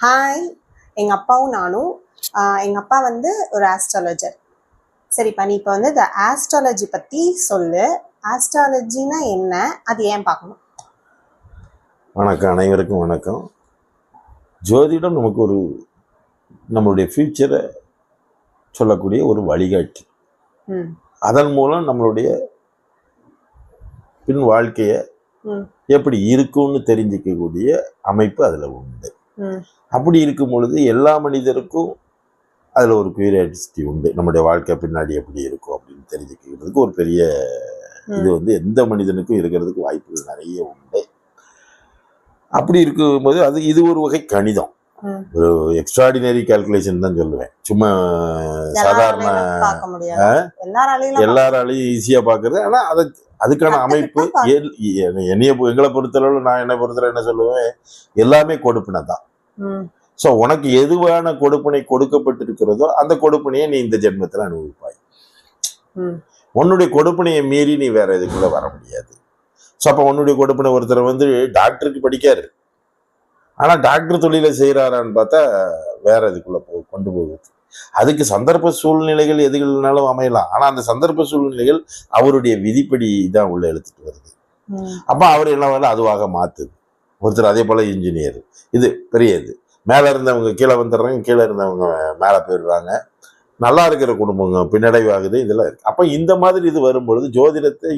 Hi எங்கள் அப்பாவும் நானும் எங்கள் அப்பா வந்து ஒரு ஆஸ்ட்ராலஜர் சரிப்பா நீ இப்போ வந்து இந்த ஆஸ்ட்ராலஜி பற்றி சொல்லு. ஆஸ்ட்ராலஜினா என்ன? அது ஏன் பார்க்கணும்? வணக்கம் அனைவருக்கும் வணக்கம். ஜோதிடம் நமக்கு ஒரு நம்மளுடைய ஃபியூச்சரை சொல்லக்கூடிய ஒரு வழிகாட்டி. ம். அதன் மூலம் நம்மளுடைய பின் வாழ்க்கையை ம். எப்படி இருக்கும்னு தெரிஞ்சிக்கக்கூடிய அமைப்பு அதில் உண்டு. அப்படி இருக்கும் பொழுது எல்லா மனிதருக்கும் அதில் ஒரு கியூரியாசிட்டி உண்டு. நம்முடைய வாழ்க்கை பின்னாடி எப்படி இருக்கும் அப்படின்னு தெரிஞ்சுக்கிறதுக்கு ஒரு பெரிய இது வந்து எந்த மனிதனுக்கும் இருக்கிறதுக்கு வாய்ப்புகள் நிறைய உண்டு. அப்படி இருக்கும்போது அது இது ஒரு வகை கணிதம். ஒரு எக்ஸ்ட்ராடினரி கால்குலேஷன் தான் சொல்லுவேன். சும்மா சாதாரண எல்லாராலையும் ஈஸியாக பார்க்கறது. ஆனால் அது அதுக்கான அமைப்பு என்னைய எங்களை பொறுத்தளவு நான் என்னை பொறுத்தளவு என்ன சொல்லுவேன்? எல்லாமே கொடுப்பினை தான் ஸோ உனக்கு எதுவான கொடுப்பினை கொடுக்கப்பட்டிருக்கிறதோ அந்த கொடுப்பினையை நீ இந்த ஜென்மத்தில் அனுபவிப்பாய். உன்னுடைய கொடுப்பினையை மீறி நீ வேற இதுக்குள்ள வர முடியாது. ஸோ அப்போ உன்னுடைய கொடுப்பினை ஒருத்தர் வந்து டாக்டருக்கு படிக்காரு. ஆனால் டாக்டர் தொழிலை செய்கிறாரான்னு பார்த்தா வேற இதுக்குள்ள கொண்டு போகுது. அதுக்கு சந்தர்ப்ப சூழ்நிலைகள் எதுகள்னாலும் அமையலாம். ஆனால் அந்த சந்தர்ப்ப சூழ்நிலைகள் அவருடைய விதிப்படி தான் உள்ள எடுத்துட்டு வருது. அப்போ அவர் வேலை அதுவாக மாத்துது. ஒருத்தர் அதே போல இன்ஜினியர் இது பெரிய இது. மேலே இருந்தவங்க கீழே வந்துடுறாங்க கீழே இருந்தவங்க மேலே போயிடுறாங்க. நல்லா இருக்கிற குடும்பங்க பின்னடைவாகுது இதெல்லாம் இருக்கு. அப்போ இந்த மாதிரி இது வரும்பொழுது ஜோதிடத்தை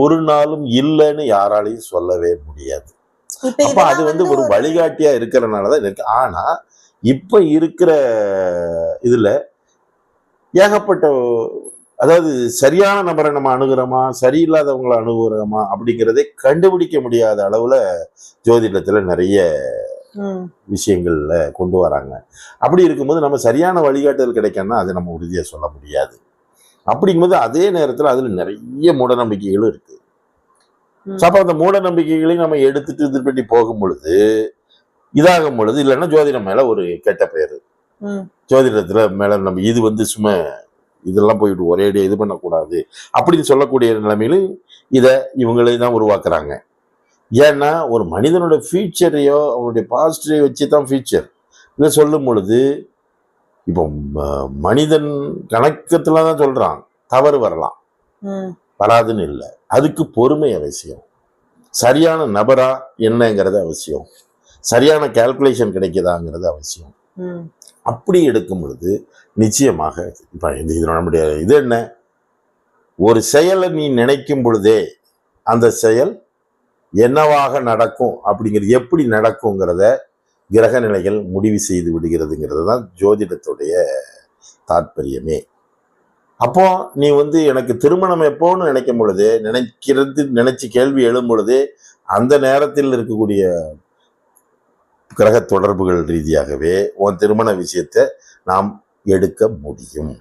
ஒரு நாளும் இல்லைன்னு யாராலையும் சொல்லவே முடியாது. அப்ப அது வந்து ஒரு வழிகாட்டியா இருக்கிறனால தான் இருக்கு. ஆனா இப்ப இருக்கிற இதுல ஏகப்பட்ட அதாவது சரியான நபரை நம்ம அணுகிறோமா? சரியில்லாதவங்களை அணுகுறோமா? அப்படிங்கிறதை கண்டுபிடிக்க முடியாத அளவுல ஜோதிடத்துல நிறைய விஷயங்கள்ல கொண்டு வராங்க. அப்படி இருக்கும்போது நம்ம சரியான வழிகாட்டுதல் கிடைக்கணும்னா அதை நம்ம உறுதியா சொல்ல முடியாது. அப்படிங்கும்போது அதே நேரத்துல அதுல நிறைய மூட நம்பிக்கைகளும் இருக்கு. ம். So, அப்ப அந்த மூட நம்பிக்கைகளையும் நம்ம எடுத்துட்டு இது பண்ணி போகும் பொழுது இதாகும் பொழுது இல்லைன்னா ஜோதிடம் மேல ஒரு கெட்ட பெயர். ஜோதிடத்துல மேல நம்ம இது வந்து சும்மா இதெல்லாம் போயிட்டு ஒரேடியா இது பண்ணக்கூடாது. அப்படின்னு சொல்லக்கூடிய நிலைமையிலும் இதை இவங்களே தான் உருவாக்குறாங்க. ஏன்னா ஒரு மனிதனோட ஃபியூச்சரையோ அவனுடைய பாஸ்டரையோ வச்சு தான் ஃபியூச்சர் இதை சொல்லும் பொழுது இப்போ மனிதன் கணக்கத்துல தான் சொல்றான். தவறு வரலாம். வராதுன்னு இல்லை. அதுக்கு பொறுமை அவசியம். சரியான நபரா என்னங்கிறது அவசியம். சரியான கால்குலேஷன் கிடைக்குதாங்கிறது அவசியம். அப்படி எடுக்கும் பொழுது நிச்சயமாக இப்போ இந்த இது நம்முடைய இது என்ன? ஒரு செயலை நீ நினைக்கும் பொழுதே அந்த செயல் என்னவாக நடக்கும் அப்படிங்கிறது எப்படி நடக்குங்கிறத கிரக நிலைகள் முடிவு செய்து விடுகிறதுங்கிறது தான் ஜோதிடத்துடைய தாற்பயமே அப்போ நீ வந்து எனக்கு திருமணம் எப்போன்னு நினைக்கும் பொழுது நினைக்கிறது நினைச்சு கேள்வி எழும் பொழுது அந்த நேரத்தில் இருக்கக்கூடிய கிரக தொடர்புகள் ரீதியாகவே உன் திருமண விஷயத்தை நாம் எடுக்க முடியும்.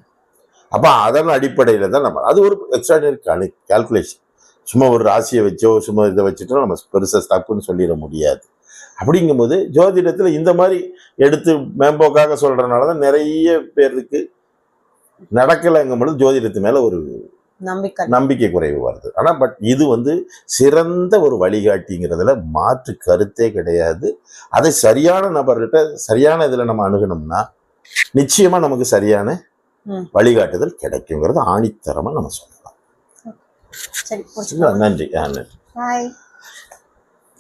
அப்போ அதன் அடிப்படையில் தான் நம்ம அது ஒரு எக்ஸ்ட்ராடினரி கணி கால்குலேஷன் சும்மா ஒரு ராசியை வச்சோ சும்மா இதை வச்சுட்டோ நம்ம பெருசாக தப்புன்னு சொல்லிட முடியாது. அப்படிங்கும்போது ஜோதிடத்தில் இந்த மாதிரி எடுத்து மேம்போக்காக சொல்கிறனால தான் நிறைய பேருக்கு நடக்கலைங்கும்பொழுது ஜோதிடத்து மேலே ஒரு நம்பிக்கை. நம்பிக்கை குறைவு வருது. ஆனால் பட் இது வந்து சிறந்த ஒரு வழிகாட்டிங்கிறதுல மாற்று கருத்தே கிடையாது. அதை சரியான நபர்கிட்ட சரியான இதில் நம்ம அணுகணும்னா நிச்சயமா நமக்கு சரியான. வழிகாட்டுதல் கிடைக்குங்கிறது ஆணித்தரமா நம்ம சொல்லலாம்? நன்றி. நன்றி.